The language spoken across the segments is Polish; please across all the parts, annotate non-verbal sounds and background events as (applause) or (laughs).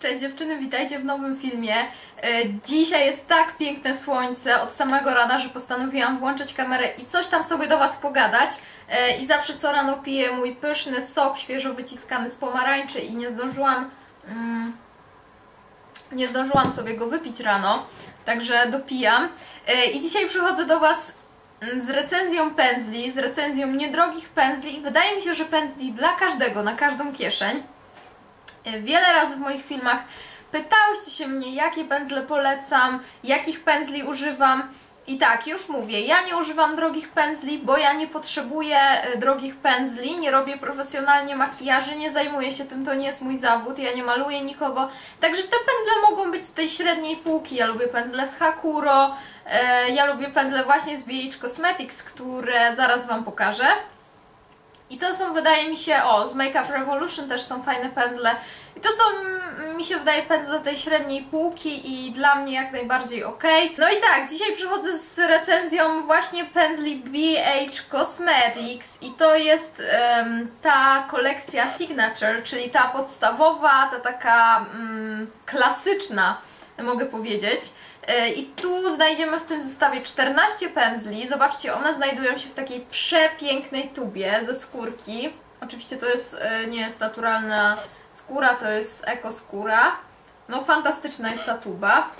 Cześć dziewczyny, witajcie w nowym filmie. E, Dzisiaj jest tak piękne słońce od samego rana, że postanowiłam włączyć kamerę i coś tam sobie do Was pogadać. E, I zawsze co rano piję mój pyszny sok świeżo wyciskany z pomarańczy i nie zdążyłam... Mm, nie zdążyłam sobie go wypić rano, także dopijam. E, I dzisiaj przychodzę do Was mm, z recenzją pędzli, z recenzją niedrogich pędzli i wydaje mi się, że pędzli dla każdego, na każdą kieszeń. Wiele razy w moich filmach pytałyście się mnie, jakie pędzle polecam, jakich pędzli używam. I tak, już mówię, ja nie używam drogich pędzli, bo ja nie potrzebuję e, drogich pędzli, nie robię profesjonalnie makijaży, nie zajmuję się tym, to nie jest mój zawód, ja nie maluję nikogo. Także te pędzle mogą być z tej średniej półki. Ja lubię pędzle z Hakuro, e, ja lubię pędzle właśnie z BH Cosmetics, które zaraz Wam pokażę. I to są, wydaje mi się, o, z Makeup Revolution też są fajne pędzle. I to są, mm, mi się wydaje, pędzle tej średniej półki i dla mnie jak najbardziej ok. No i tak, dzisiaj przychodzę z recenzją właśnie pędzli BH Cosmetics i to jest um, ta kolekcja Signature, czyli ta podstawowa, ta taka um, klasyczna, mogę powiedzieć. E, I tu znajdziemy w tym zestawie 14 pędzli. Zobaczcie, one znajdują się w takiej przepięknej tubie ze skórki. Oczywiście to jest, e, nie jest naturalna skóra, to jest ekoskóra. No fantastyczna jest ta tuba.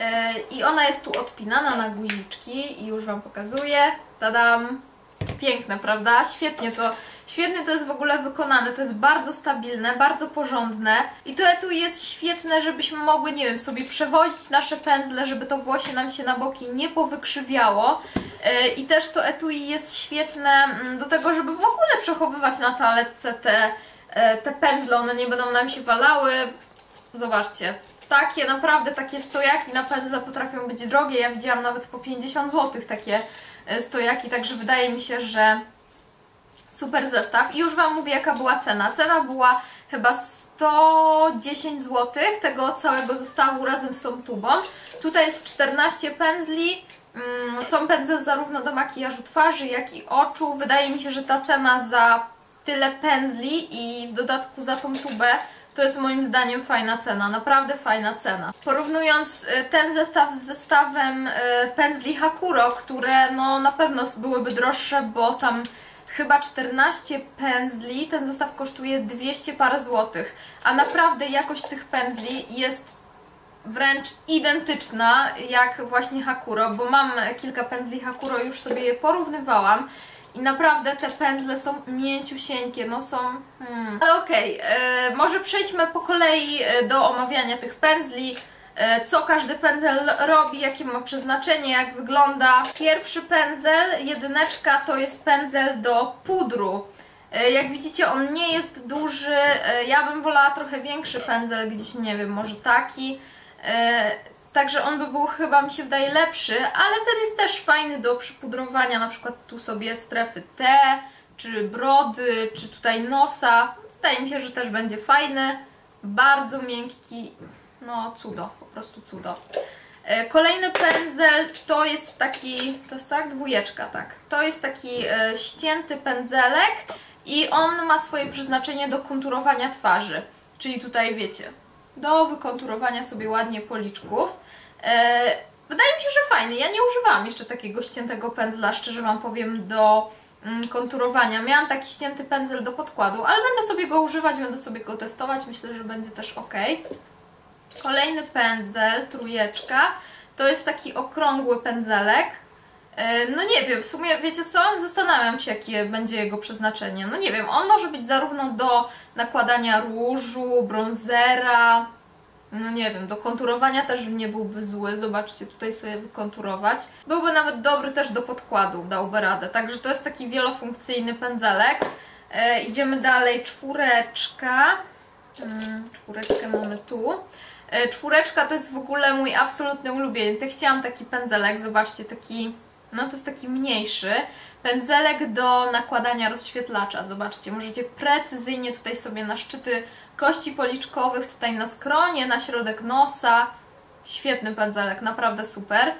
E, I ona jest tu odpinana na guziczki i już Wam pokazuję. Tadam! Piękne, prawda? Świetnie to, świetnie to jest w ogóle wykonane, to jest bardzo stabilne, bardzo porządne i to tu jest świetne, żebyśmy mogły, nie wiem, sobie przewozić nasze pędzle, żeby to włosie nam się na boki nie powykrzywiało. E, i też to etui jest świetne mm, do tego, żeby w ogóle przechowywać na toaletce te, e, te pędzle, one nie będą nam się walały. Zobaczcie, takie, naprawdę takie stojaki na pędzle potrafią być drogie, ja widziałam nawet po 50 zł takie E, stojaki, także wydaje mi się, że super zestaw. I już Wam mówię, jaka była cena. Cena była chyba 110 zł tego całego zestawu razem z tą tubą. Tutaj jest 14 pędzli. Mm, są pędzle zarówno do makijażu twarzy, jak i oczu. Wydaje mi się, że ta cena za tyle pędzli i w dodatku za tą tubę to jest moim zdaniem fajna cena, naprawdę fajna cena. Porównując y, ten zestaw z zestawem y, pędzli Hakuro, które no na pewno byłyby droższe, bo tam chyba 14 pędzli, ten zestaw kosztuje 200 parę złotych, a naprawdę jakość tych pędzli jest wręcz identyczna jak właśnie Hakuro, bo mam kilka pędzli Hakuro, już sobie je porównywałam i naprawdę te pędzle są mięciusieńkie, no są... Hmm. Ale okej, okay, e, może przejdźmy po kolei e, do omawiania tych pędzli. E, co każdy pędzel robi, jakie ma przeznaczenie, jak wygląda. Pierwszy pędzel, jedyneczka, to jest pędzel do pudru. Jak widzicie, on nie jest duży. Ja bym wolała trochę większy pędzel, gdzieś, nie wiem, może taki. Także on by był chyba, mi się wydaje, lepszy, ale ten jest też fajny do przypudrowania, na przykład tu sobie strefy T, czy brody, czy tutaj nosa. Wydaje mi się, że też będzie fajny, bardzo miękki, no cudo, po prostu cudo. E, kolejny pędzel to jest taki, to jest tak, dwójeczka, tak. To jest taki e, ścięty pędzelek i on ma swoje przeznaczenie do konturowania twarzy. Czyli tutaj wiecie, do wykonturowania sobie ładnie policzków. E, wydaje mi się, że fajny. Ja nie używałam jeszcze takiego ściętego pędzla, szczerze Wam powiem, do mm, konturowania. Miałam taki ścięty pędzel do podkładu, ale będę sobie go używać, będę sobie go testować. Myślę, że będzie też ok. Kolejny pędzel, trójeczka. To jest taki okrągły pędzelek. E, no nie wiem, w sumie wiecie co? Zastanawiam się, jakie będzie jego przeznaczenie. No nie wiem, on może być zarówno do nakładania różu, bronzera, no nie wiem, do konturowania też nie byłby zły, zobaczcie, tutaj sobie wykonturować. Byłby nawet dobry też do podkładu, dałby radę, także to jest taki wielofunkcyjny pędzelek. E, idziemy dalej, czwóreczka, hmm, czwóreczkę mamy tu. E, czwóreczka to jest w ogóle mój absolutny ulubieniec, ja chciałam taki pędzelek, zobaczcie, taki no to jest taki mniejszy. Pędzelek do nakładania rozświetlacza. Zobaczcie, możecie precyzyjnie tutaj sobie na szczyty kości policzkowych, tutaj na skronie, na środek nosa. Świetny pędzelek, naprawdę super.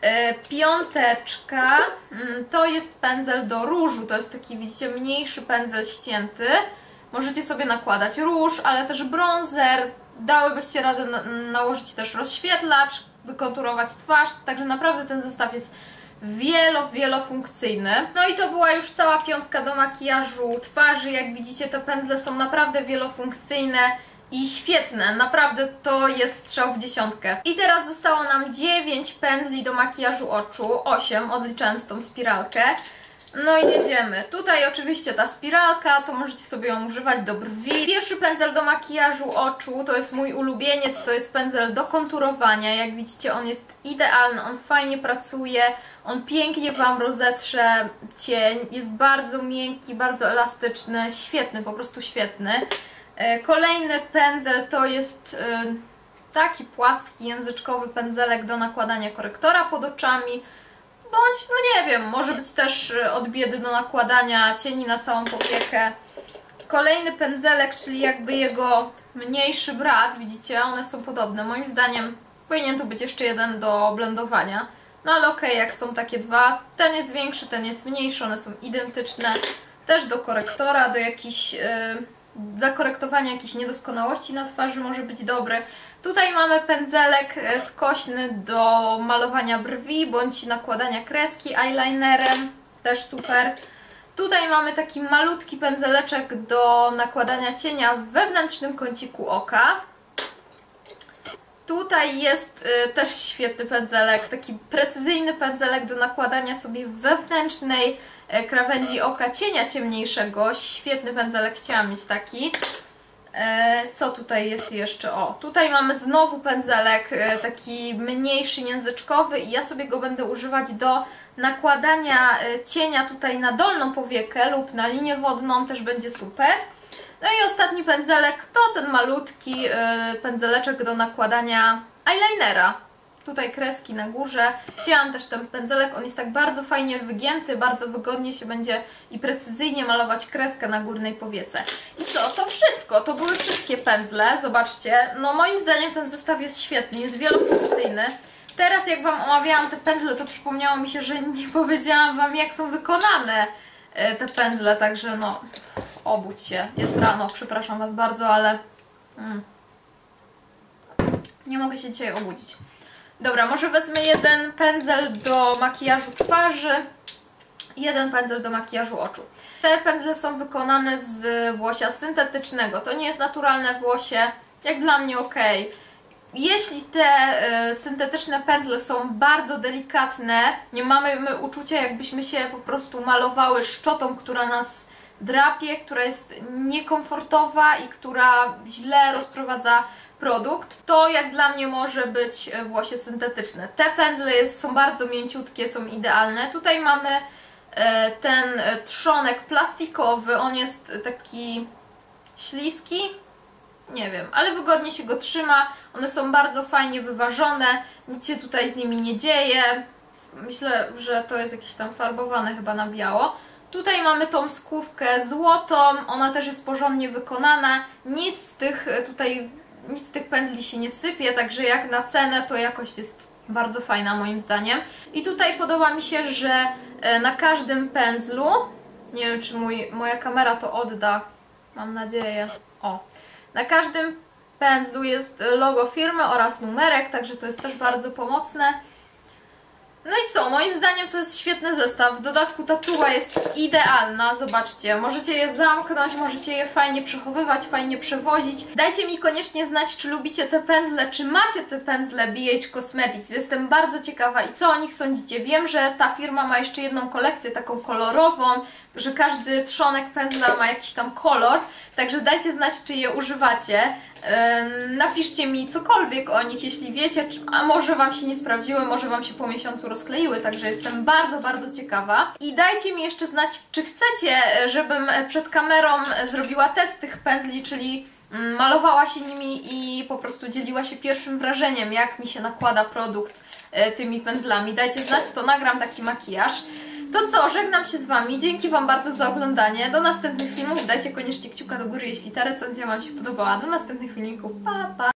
E, piąteczka mm, to jest pędzel do różu. To jest taki, widzicie, mniejszy pędzel ścięty. Możecie sobie nakładać róż, ale też bronzer, dałybyście radę na nałożyć też rozświetlacz, wykonturować twarz, także naprawdę ten zestaw jest wielo, wielofunkcyjny. No i to była już cała piątka do makijażu twarzy. Jak widzicie, te pędzle są naprawdę wielofunkcyjne i świetne. Naprawdę to jest strzał w dziesiątkę. I teraz zostało nam 9 pędzli do makijażu oczu, 8 odliczając tą spiralkę. No i jedziemy. Tutaj oczywiście ta spiralka, to możecie sobie ją używać do brwi. Pierwszy pędzel do makijażu oczu to jest mój ulubieniec, to jest pędzel do konturowania. Jak widzicie on jest idealny, on fajnie pracuje, on pięknie Wam rozetrze cień, jest bardzo miękki, bardzo elastyczny, świetny, po prostu świetny. E, kolejny pędzel to jest e, taki płaski, języczkowy pędzelek do nakładania korektora pod oczami bądź, no nie wiem, może być też e, od biedy do nakładania cieni na całą powiekę. Kolejny pędzelek, czyli jakby jego mniejszy brat, widzicie, one są podobne. Moim zdaniem powinien tu być jeszcze jeden do blendowania. No ale okej, okay, jak są takie dwa, ten jest większy, ten jest mniejszy, one są identyczne. Też do korektora, do jakichś... Yy, zakorektowania jakichś niedoskonałości na twarzy może być dobry. Tutaj mamy pędzelek e, skośny do malowania brwi bądź nakładania kreski eyelinerem, też super. Tutaj mamy taki malutki pędzeleczek do nakładania cienia w wewnętrznym kąciku oka. Tutaj jest y, też świetny pędzelek, taki precyzyjny pędzelek do nakładania sobie wewnętrznej y, krawędzi oka cienia ciemniejszego. Świetny pędzelek, chciałam mieć taki. E, co tutaj jest jeszcze? O, tutaj mamy znowu pędzelek e, taki mniejszy, języczkowy i ja sobie go będę używać do nakładania e, cienia tutaj na dolną powiekę lub na linię wodną, też będzie super. No i ostatni pędzelek to ten malutki pędzeleczek do nakładania eyelinera tutaj kreski na górze. Chciałam też ten pędzelek, on jest tak bardzo fajnie wygięty, bardzo wygodnie się będzie i precyzyjnie malować kreskę na górnej powiece. I co? To wszystko. To były wszystkie pędzle. Zobaczcie. No moim zdaniem ten zestaw jest świetny, jest wielofunkcyjny. Teraz jak Wam omawiałam te pędzle, to przypomniało mi się, że (laughs) nie powiedziałam Wam jak są wykonane e, te pędzle, także no obudź się. Jest rano, przepraszam Was bardzo, ale... Mm, nie mogę się dzisiaj obudzić. Dobra, może wezmę jeden pędzel do makijażu twarzy jeden pędzel do makijażu oczu. Te pędzle są wykonane z włosia syntetycznego. To nie jest naturalne włosie, jak dla mnie ok. Jeśli te y, syntetyczne pędzle są bardzo delikatne, nie mamy uczucia jakbyśmy się po prostu malowały szczotą, która nas drapie, która jest niekomfortowa i która źle rozprowadza produkt, to jak dla mnie może być e, włosie syntetyczne. Te pędzle jest, są bardzo mięciutkie, są idealne. Tutaj mamy e, ten e, trzonek plastikowy, on jest taki śliski, nie wiem, ale wygodnie się go trzyma. One są bardzo fajnie wyważone, nic się tutaj z nimi nie dzieje. Myślę, że to jest jakieś tam farbowane chyba na biało. Tutaj mamy tą skówkę złotą, ona też jest porządnie wykonana. Nic z tych tutaj nic z tych pędzli się nie sypie, także jak na cenę to jakość jest bardzo fajna moim zdaniem. I tutaj podoba mi się, że e, na każdym pędzlu, nie wiem czy mój, moja kamera to odda, mam nadzieję, o, na każdym pędzlu jest logo firmy oraz numerek, także to jest też bardzo pomocne. No i co, moim zdaniem to jest świetny zestaw. W dodatku ta tuła jest idealna, zobaczcie. Możecie je zamknąć, możecie je fajnie przechowywać, fajnie przewozić. Dajcie mi koniecznie znać, czy lubicie te pędzle, czy macie te pędzle BH Cosmetics. Jestem bardzo ciekawa i co o nich sądzicie. Wiem, że ta firma ma jeszcze jedną kolekcję, taką kolorową, że każdy trzonek pędzla ma jakiś tam kolor, także dajcie znać, czy je używacie. Napiszcie mi cokolwiek o nich, jeśli wiecie, a może Wam się nie sprawdziły, może Wam się po miesiącu rozkleiły, także jestem bardzo, bardzo ciekawa. I dajcie mi jeszcze znać, czy chcecie, żebym przed kamerą zrobiła test tych pędzli, czyli mm, malowała się nimi i po prostu dzieliła się pierwszym wrażeniem, jak mi się nakłada produkt e, tymi pędzlami. Dajcie znać, to nagram taki makijaż. To co, żegnam się z Wami, dzięki Wam bardzo za oglądanie, do następnych filmów, dajcie koniecznie kciuka do góry, jeśli ta recenzja Wam się podobała, do następnych filmików, pa pa!